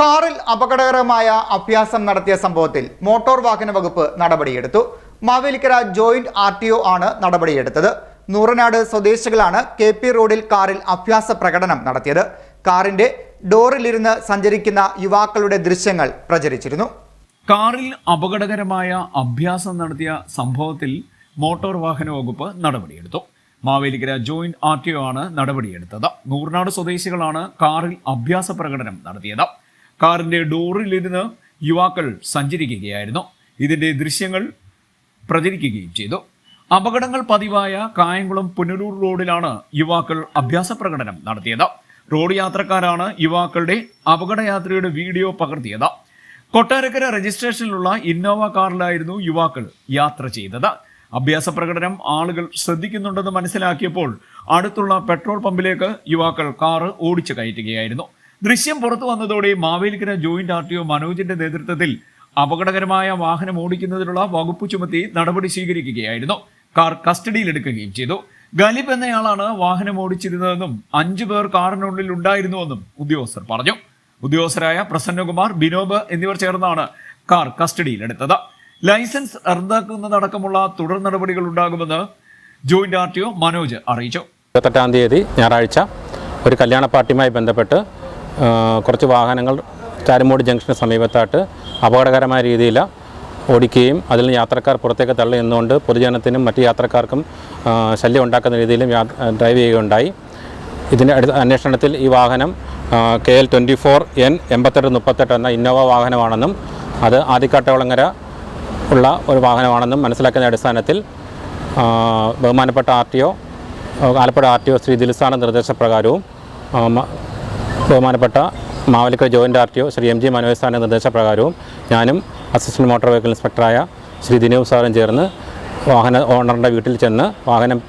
കാറിൽ അപകടകരമായ അഭ്യാസം നടത്തിയ സംഭവത്തിൽ മോട്ടോർ വാഹന വകുപ്പ് നടപടിയെടുത്തു. Mavelikkara joint R T O ആണ് നടപടിയെടുത്തത്. നൂറനാട് സ്വദേശികളാണ് കെ പി റോഡിൽ കാറിൽ അഭ്യാസ പ്രകടനം നടത്തിയത്. കാറിന്റെ ഡോറിലിരുന്ന് സഞ്ചരിക്കുന്ന യുവാക്കളുടെ ദൃശ്യങ്ങൾ പ്രചരിച്ചിരുന്നു. കാറിൽ അപകടകരമായ അഭ്യാസം നടത്തിയ സംഭവത്തിൽ മോട്ടോർ വാഹന വകുപ്പ് നടപടിയെടുത്തു. Mavelikkara joint R T O ആണ് നടപടിയെടുത്തത്. നൂറിനാട് സ്വദേശികളാണ് കാറിൽ അഭ്യാസ പ്രകടനം നടത്തിയത്. കാറിന്റെ ഡോറിലിരുന്ന് യുവാക്കൾ സഞ്ചരിക്കുകയായിരുന്നു. ഇതിന്റെ ദൃശ്യങ്ങൾ പ്രചരിക്കുകയും ചെയ്തു. അപകടങ്ങൾ പതിവായ കായംകുളം പുനലൂർ റോഡിലാണ് യുവാക്കൾ അഭ്യാസ പ്രകടനം നടത്തിയത്. റോഡ് യാത്രക്കാരാണ് യുവാക്കളുടെ അപകടയാത്രയുടെ വീഡിയോ പകർത്തിയത്. കൊട്ടാരക്കര രജിസ്ട്രേഷനിലുള്ള ഇന്നോവ കാറിലായിരുന്നു യുവാക്കൾ യാത്ര ചെയ്തത്. അഭ്യാസ പ്രകടനം ആളുകൾ ശ്രദ്ധിക്കുന്നുണ്ടെന്ന് മനസ്സിലാക്കിയപ്പോൾ അടുത്തുള്ള പെട്രോൾ പമ്പിലേക്ക് യുവാക്കൾ കാറ് ഓടിച്ചു കയറ്റുകയായിരുന്നു. ദൃശ്യം പുറത്തു വന്നതോടെ Mavelikkara joint R T O മനോജിന്റെ നേതൃത്വത്തിൽ അപകടകരമായ വാഹനം ഓടിക്കുന്നതിനുള്ള വകുപ്പ് ചുമത്തി നടപടി സ്വീകരിക്കുകയായിരുന്നു. കാർ കസ്റ്റഡിയിലെടുക്കുകയും ചെയ്തു. ഗലിബ് എന്നയാളാണ് വാഹനം ഓടിച്ചിരുന്നതെന്നും അഞ്ചു പേർ കാറിനുള്ളിൽ ഉണ്ടായിരുന്നുവെന്നും ഉദ്യോഗസ്ഥർ പറഞ്ഞു. ഉദ്യോഗസ്ഥരായ പ്രസന്നകുമാർ ബിനോബ് എന്നിവർ ചേർന്നാണ് കാർ കസ്റ്റഡിയിലെടുത്തത്. ലൈസൻസ് റദ്ദാക്കുന്നതടക്കമുള്ള തുടർ നടപടികൾ ഉണ്ടാകുമെന്ന് joint R T O Manoj അറിയിച്ചു. ഇരുപത്തെട്ടാം തീയതി ഞായറാഴ്ച ഒരു കല്യാണ പാർട്ടിയുമായി ബന്ധപ്പെട്ട് കുറച്ച് വാഹനങ്ങൾ ചാരുമൂട് ജംഗ്ഷന് സമീപത്തായിട്ട് അപകടകരമായ രീതിയിൽ ഓടിക്കുകയും അതിൽ യാത്രക്കാർ പുറത്തേക്ക് തള്ളി നിന്നുകൊണ്ട് പൊതുജനത്തിനും മറ്റ് യാത്രക്കാർക്കും ശല്യം ഉണ്ടാക്കുന്ന രീതിയിലും ഡ്രൈവ് ചെയ്യുകയുണ്ടായി. ഇതിന്റെ അടുത്ത അന്വേഷണത്തിൽ ഈ വാഹനം K L twenty four N എൺപത്തെട്ട് മുപ്പത്തെട്ട് എന്ന ഇന്നോവ വാഹനമാണെന്നും അത് ആദിക്കാട്ടകുളങ്ങര ഉള്ള ഒരു വാഹനമാണെന്നും മനസ്സിലാക്കുന്ന അടിസ്ഥാനത്തിൽ ബഹുമാനപ്പെട്ട R T O Alappuzha R T O Shri Dilsana നിർദ്ദേശപ്രകാരവും ബഹുമാനപ്പെട്ട Mavelikkara joint R T O Shri M G Manoj നിർദ്ദേശപ്രകാരവും ഞാനും അസിസ്റ്റന്റ് മോട്ടോർ വെഹിക്കിൾ ഇൻസ്പെക്ടറായ ശ്രീ ദിനേവ് സാറും ചേർന്ന് വാഹന ഓണറിന്റെ വീട്ടിൽ ചെന്ന് വാഹനം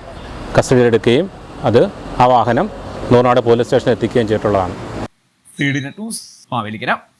കസ്റ്റഡിയിലെടുക്കുകയും അത് ആ വാഹനം നൂറുനാട് പോലീസ് സ്റ്റേഷനിൽ എത്തിക്കുകയും ചെയ്തിട്ടുള്ളതാണ്. മാവേലിക്കര.